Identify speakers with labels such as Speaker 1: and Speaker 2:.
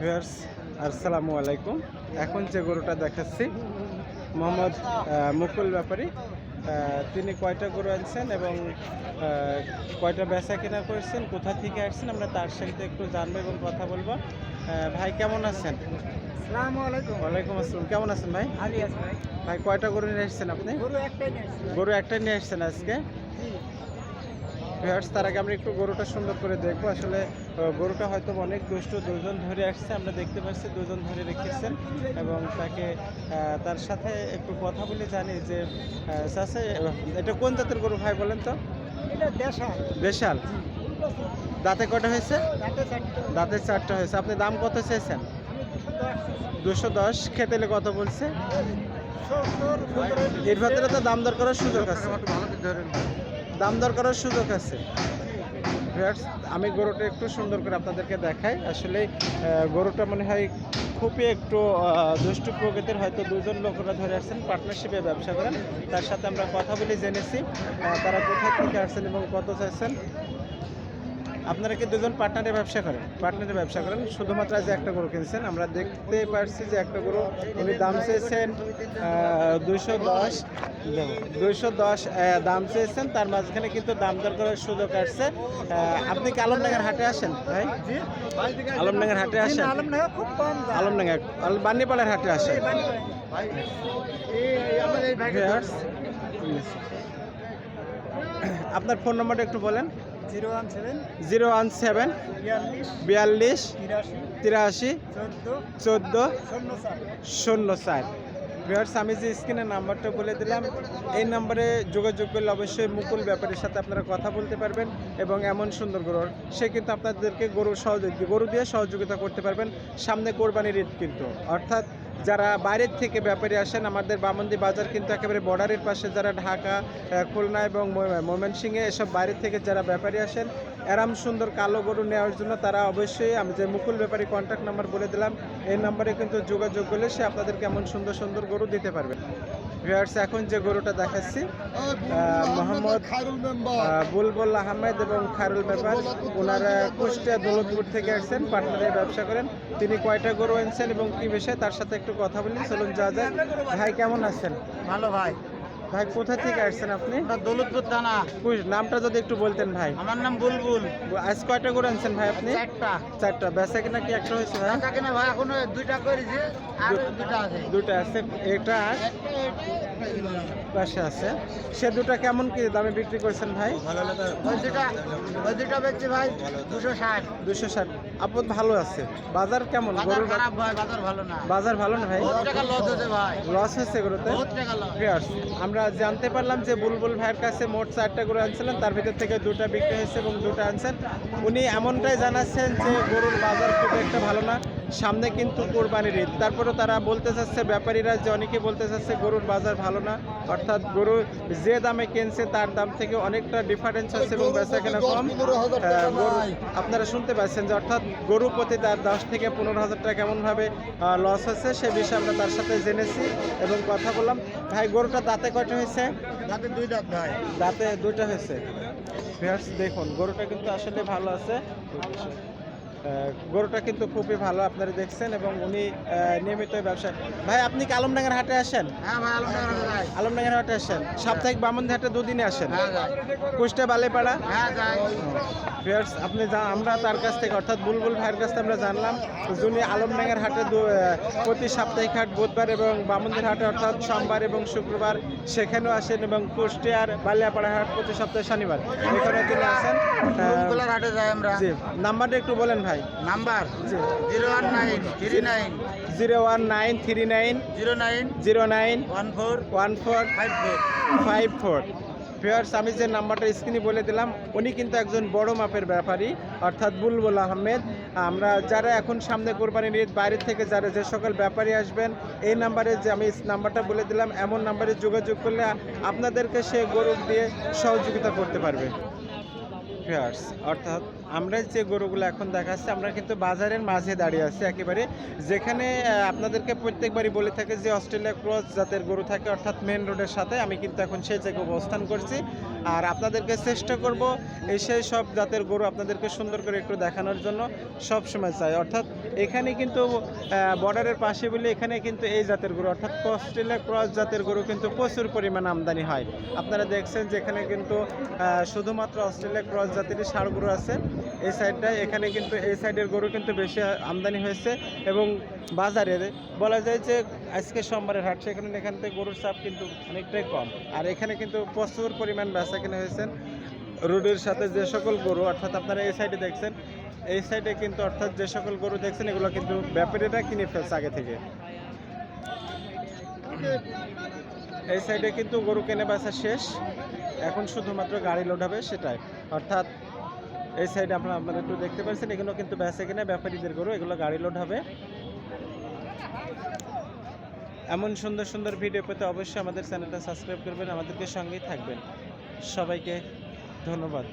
Speaker 1: Viewers আসসালামু আলাইকুম। এখন যে গরুটা দেখাচ্ছি মোহাম্মদ মুকুল ব্যাপারী। তিনি কয়টা গরু আনছেন এবং কয়টা বেচা কেনা করেছেন কোথা থেকে আসছেন আমরা তার সাথে একটু জানব এবং কথা বলব। ভাই কেমন আছেন? ওয়ালাইকুম আসসালাম। কেমন আছেন ভাই?
Speaker 2: ভাই।
Speaker 1: ভাই কয়টা গরু নিয়ে এসেছেন আপনি?
Speaker 2: গরু একটাই নিয়ে আসছি
Speaker 1: গরু একটা নিয়ে এসেছেন আজকে? ভিউয়ার্স তার আগে আমরা একটু গরুটা সুন্দর করে দেখব। আসলে গরুটা হয়তো অনেক দুষ্ট দুজন ধরে আসছে আমরা দেখতে পাচ্ছি দুজন ধরে রেখেছেন এবং তাকে তার সাথে একটু কথা বলে জানি যে চাষে এটা কোন জাতের গরু ভাই বলেন তো?
Speaker 2: এটা
Speaker 1: বেশাল দাঁতে কটা হয়েছে? দাঁতে চারটা। হয়েছে। আপনি দাম কত চেয়েছেন? দুশো
Speaker 2: দুশো
Speaker 1: খেতেলে কত বলছে? এর ভেতরে তো দাম দর করার সুযোগ আছে। দাম দর করার সুযোগ আছে। আমি গরুটা একটু সুন্দর করে আপনাদেরকে দেখাই। আসলে গরুটা মনে হয় খুবই একটু দুষ্টু প্রকৃতির। হয়তো দুজন লোকরা ধরে আসছেন পার্টনারশিপে ব্যবসা করেন। তার সাথে আমরা কথা বলে, জেনেছি তারা কোথায় থেকে আসছেন এবং কত চাইছেন। আপনারা কি দুজন পার্টনারে ব্যবসা করেন? পার্টনারে ব্যবসা করেন। শুধুমাত্র আজ একটা গরু কিনছেন। আমরা দেখতে পারছি যে একটা গরু উনি দাম চেয়েছেন দুইশো দশ। দুইশো দশ দাম চেয়েছেন। তার মাঝখানে কিন্তু দাম দর করার সুযোগ আসছে। আপনি কি আলমডাঙ্গার হাটে আসেন ভাই? আলমডাঙ্গার হাটে আসেন? আলমডাঙ্গা আল- বান্নিপাড়ার হাটে আসেন। আপনার ফোন নম্বরটা একটু বলেন।
Speaker 2: জিরো ওয়ান সেভেন বিয়াল্লিশ তিরাশি চোদ্দ শূন্য চার
Speaker 1: ভিউয়ার্স আমি যে স্ক্রিনে নাম্বারটা বলে দিলাম এই নম্বরে যোগাযোগ করলে অবশ্যই মুকুল ব্যাপারীর সাথে আপনারা কথা বলতে পারবেন এবং এমন সুন্দর গরু সে কিন্তু আপনাদেরকে গরু সহযোগী গরু দিয়ে সহযোগিতা করতে পারবেন। সামনে কোরবানির ঈদ কিন্তু। অর্থাৎ যারা বাইরের থেকে ব্যাপারী আসেন, আমাদের বামন্দি বাজার কিন্তু একেবারে বর্ডারের পাশে, যারা ঢাকা খুলনা এবং ময়- ময়মনসিংহে এসব বাইরের থেকে যারা ব্যাপারী আসেন, এরাম সুন্দর কালো গরু নেওয়ার জন্য তারা অবশ্যই, আমি যে মুকুল ব্যাপারী কন্ট্যাক্ট নাম্বার বলে দিলাম, এই নাম্বারে কিন্তু যোগাযোগ করলে সে আপনাদেরকে এমন সুন্দর সুন্দর গরু দিতে পারবে। ভিউয়ার্স এখন যে গরুটা দেখাচ্ছি মোহাম্মদ বুলবুল আহমেদ এবং খায়রুল ব্যাপার ওনারা কুষ্টিয়া দৌলতপুর থেকে আসছেন পার্টনারে ব্যবসা করেন। তিনি কয়টা গরু এনেছেন এবং কি বিষয়ে তার সাথে একটু কথা বলি চলুন যা যায় ভাই কেমন আছেন?
Speaker 2: ভালো ভাই।
Speaker 1: ভাই কোথা থেকে আসছেন আপনি?
Speaker 2: দৌলতপুর থানা।
Speaker 1: নামটা যদি একটু বলতেন ভাই।
Speaker 2: আমার নাম বুলবুল।
Speaker 1: আজ কয়টা গরু আনছেন ভাই আপনি?
Speaker 2: চারটা।
Speaker 1: চারটা। বেচা কিনা কি একটা হয়েছে ভাই?
Speaker 2: কিনে ভাই এখনও দুইটা করেছি।
Speaker 1: দুটো আছে। এটা পাশে আছে। সে দুটো কেমন কি দামে বিক্রি করছেন ভাই?
Speaker 2: ভাই দুশো ষাট।
Speaker 1: দুশো ষাট। আপদ ভালো আছে। বাজার কেমন?
Speaker 2: বাজার ভালো না।
Speaker 1: ভাই?
Speaker 2: লস
Speaker 1: হয়েছে গরুতে? আমরা জানতে পারলাম যে বুলবুল ভাইয়ের কাছে মোট চারটা গরু আনছিলেন তার ভিতর থেকে দুটো বিক্রি হয়েছে এবং দুটো আনছেন। উনি এমনটাই জানাচ্ছেন যে গরুর বাজার খুব একটা ভালো না। সামনে কিন্তু কোরবানির ঈদ। তারপরেও তারা বলতে চাচ্ছে ব্যাপারীরা যে অনেকে বলতে চাচ্ছে গরুর বাজার ভালো না। অর্থাৎ গরু যে দামে কিনছে তার দাম থেকে অনেকটা ডিফারেন্স আছে এবং বেচা কেনা কম আপনারা শুনতে পাচ্ছেন যে অর্থাৎ গরু প্রতি তার দশ থেকে পনেরো হাজার টাকা কেমনভাবে লস হচ্ছে সে বিষয়ে আমরা তার সাথে জেনেছি এবং কথা বললাম। ভাই গরুটা দাঁতে কয়টা হয়েছে?
Speaker 2: দুই দাঁত ভাই।
Speaker 1: দাঁতে দুইটা হয়েছে। দেখুন গরুটা কিন্তু আসলে ভালো আছে। গরুটা কিন্তু খুবই ভালো আপনারা দেখছেন এবং উনি নিয়মিত ব্যবসা ভাই আপনি কি আলমডাঙ্গার হাটে আসেন?
Speaker 2: হ্যাঁ
Speaker 1: আলমডাঙ্গার হাটে আসেন। সাপ্তাহিক বামন্দি হাটে দুদিনে আসেন। কুষ্টিয়া বালেপাড়া?
Speaker 2: হ্যাঁ
Speaker 1: আপনি আমরা তার কাছ থেকে অর্থাৎ বুলবুল ভাইয়ের কাছ থেকে আমরা জানলাম যিনি আলমডাঙ্গার হাটে দু- প্রতি সাপ্তাহিক হাট বুধবার এবং বামন্দির হাটে অর্থাৎ সোমবার এবং শুক্রবার সেখানেও আসেন এবং কুষ্টিয়ার বালিয়াপাড়া হাট প্রতি সপ্তাহে শনিবার। এখানে তিনি আসেন।
Speaker 2: হাটে যাই আমরা।
Speaker 1: জি নাম্বারটা একটু বলেন ভাই?
Speaker 2: Number? Zero one nine three nine.
Speaker 1: Zero one nine three nine.
Speaker 2: Zero nine.
Speaker 1: Zero nine.
Speaker 2: One four.
Speaker 1: One four.
Speaker 2: Five four.
Speaker 1: Five four. Fierce আমি যে নাম্বারটা স্ক্রিনে বলে দিলাম। উনি কিন্তু একজন বড় মাপের ব্যাপারী। অর্থাৎ বুলবুল আহমেদ। আমরা যারা এখন সামনে কোরবানির ঈদ বাইরে থেকে যারা যে সকল ব্যাপারী আসবেন এই নাম্বারে যে আমি নাম্বারটা বলে দিলাম এমন নাম্বারে যোগাযোগ করলে আপনাদেরকে সে গরু দিয়ে সহযোগিতা করতে পারবে। ফিয়ার্স অর্থাৎ আমরা যে গরুগুলো এখন দেখাচ্ছি, আমরা কিন্তু বাজারের মাঝে দাঁড়িয়ে আছি একেবারে। যেখানে আপনাদেরকে প্রত্যেকবারই বলে থাকে যে অস্ট্রেলিয়া ক্রস জাতের গরু থাকে, অর্থাৎ মেন রোডের সাথে। আমি কিন্তু এখন সেই জায়গায় অবস্থান করছি। আর আপনাদেরকে চেষ্টা করব এই সেই সব জাতের গরু আপনাদেরকে সুন্দর করে একটু দেখানোর জন্য সব সময় চাই। অর্থাৎ এখানে কিন্তু বর্ডারের পাশে বলে এখানে কিন্তু এই জাতের গরু, অর্থাৎ অস্ট্রেলিয়া ক্রস জাতের গরু কিন্তু প্রচুর পরিমাণ আমদানি হয়। আপনারা দেখছেন যে এখানে কিন্তু শুধুমাত্র অস্ট্রেলিয়া ক্রস জাতেরই ষাড় গরু আছে। এই সাইডটায় এখানে কিন্তু এই সাইডের গরু কিন্তু বেশি আমদানি হয়েছে এবং বাজারে বলা যায় যে আজকে সোমবারের হাট, সেখানে এখান থেকে গরুর চাপ কিন্তু অনেকটাই কম। আর এখানে কিন্তু প্রচুর পরিমাণ বেচা কিনে হয়েছেন রোডের সাথে যে সকল গরু, অর্থাৎ আপনারা এই সাইডে দেখছেন, এই সাইডে কিন্তু অর্থাৎ যে সকল গরু দেখছেন, এগুলো কিন্তু ব্যাপারীরা কিনে ফেলছে আগে থেকে। এই সাইডে কিন্তু গরু কেনে বেচা শেষ। এখন শুধুমাত্র গাড়ি লোড হবে সেটাই। অর্থাৎ এই সাইডে আপনারা আপনারা একটু দেখতে পাচ্ছেন, এগুলো কিন্তু বেচা কিনে ব্যাপারীদের গরু, এগুলো গাড়ি লোড হবে। এমন সুন্দর সুন্দর ভিডিও পেতে অবশ্যই আমাদের চ্যানেলটা সাবস্ক্রাইব করবেন, আমাদেরকে সঙ্গেই থাকবেন। সবাইকে ধন্যবাদ।